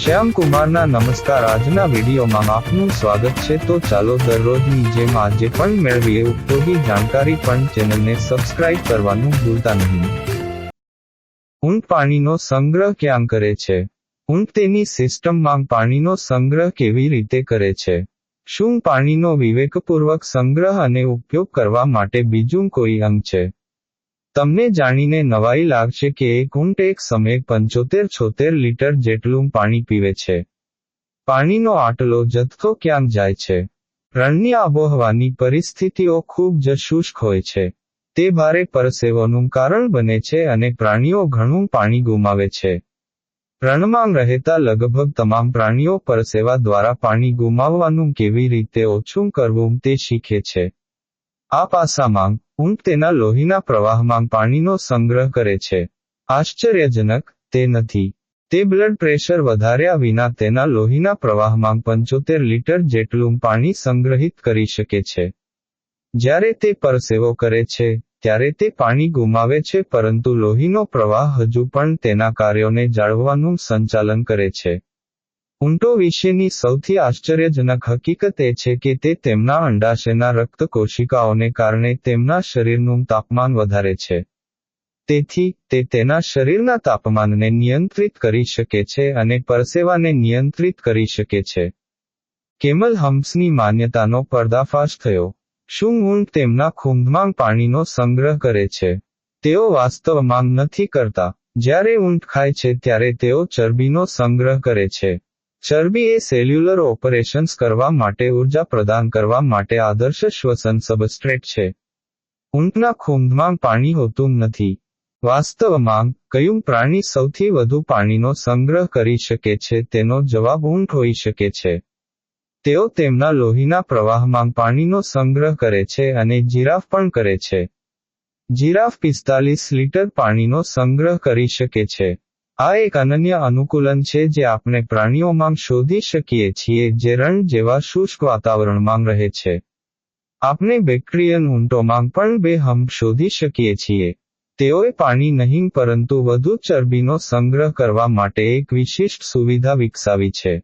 શ્યામ કુમારના નમસ્કાર. આજના વિડીયોમાં આપનું સ્વાગત છે. તો ચાલો દરરોજની જેમ આજે પણ મેળવીએ. ઉપયોગી જાણકારી પણ ચેનલને સબસ્ક્રાઇબ કરવાનું ભૂલતા નહીં. ઊંટ પાણીનો સંગ્રહ ક્યાં કરે છે? ઊંટ તેની સિસ્ટમમાં પાણીનો સંગ્રહ કેવી રીતે કરે છે? શું પાણીનો વિવેકપૂર્વક સંગ્રહ અને ઉપયોગ કરવા માટે બીજું કોઈ અંગ છે? તમને જાણીને નવાઈ લાગશે કે એક ઊંટ એક સમયે પંચોતેર છોતેર લીટર જેટલું પાણી પીવે છે. પાણીનો આટલો જથ્થો ક્યાં જાય છે? રણની આબોહવાની પરિસ્થિતિઓ ખૂબ જ શુષ્ક હોય છે. તે ભારે પરસેવોનું કારણ બને છે અને પ્રાણીઓ ઘણું પાણી ગુમાવે છે. રણમાં રહેતા લગભગ તમામ પ્રાણીઓ પરસેવા દ્વારા પાણી ગુમાવવાનું કેવી રીતે ઓછું કરવું તે શીખે છે. આ પાસામાં ઊંટ તેના લોહીના પ્રવાહમાં પાણીનો સંગ્રહ કરે છે. આશ્ચર્યજનક, તે નથી. તે બ્લડ પ્રેશર વધાર્યા વિના તેના લોહીના પ્રવાહમાં પંચોતેર લીટર જેટલું પાણી સંગ્રહિત કરી શકે છે. જ્યારે તે પરસેવો કરે છે, ત્યારે તે પાણી ગુમાવે છે પરંતુ લોહીનો પ્રવાહ હજુ પણ તેના કાર્યોને જાળવવાનું સંચાલન કરે છે. ઊંટો વિશેની સૌથી આશ્ચર્યજનક હકીકત એ છે કે તે તેમના અંડાશયના રક્ત કોશિકાઓને કારણે તેમના શરીરનું તાપમાન વધારે છે. તેથી, તે તેના શરીરના તાપમાનને નિયંત્રિત કરી શકે છે અને પરસેવાને નિયંત્રિત કરી શકે છે. કેમલ હમ્પ્સની માન્યતાનો પર્દાફાશ થયો. શું ઊંટ તેમના ખૂંધમાં પાણીનો સંગ્રહ કરે છે? તેઓ વાસ્તવમાં નથી કરતા. જ્યારે ઊંટ ખાય છે ત્યારે તેઓ ચરબીનો સંગ્રહ કરે છે. ચરબી એ સેલ્યુલર ઓપરેશન્સ કરવા માટે ઊર્જા પ્રદાન કરવા માટે આદર્શ શ્વસન સબસ્ટ્રેટ છે. ઊંટના ખૂંભમાં પાણી હોતું નથી. વાસ્તવમાં, કયું પ્રાણી સૌથી વધુ પાણીનો સંગ્રહ કરી શકે છે તેનો જવાબ ઊંટ હોઈ શકે છે. તેઓ તેમના લોહીના પ્રવાહમાં પાણીનો સંગ્રહ કરે છે અને જીરાફ પણ કરે છે. જીરાફ પિસ્તાલીસ લીટર પાણીનો સંગ્રહ કરી શકે છે. આ એક અનન્ય અનુકૂલન છે જે આપણે પ્રાણીઓમાં શોધી શકીએ છીએ જે રણ જેવા શુષ્ક વાતાવરણમાં રહે છે. આપણે બેક્ટ્રિયન ઊંટોમાં પણ બે હમ્પ શોધી શકીએ છીએ. તેઓએ પાણી નહીં પરંતુ વધુ ચરબીનો સંગ્રહ કરવા માટે એક વિશિષ્ટ સુવિધા વિકસાવી છે.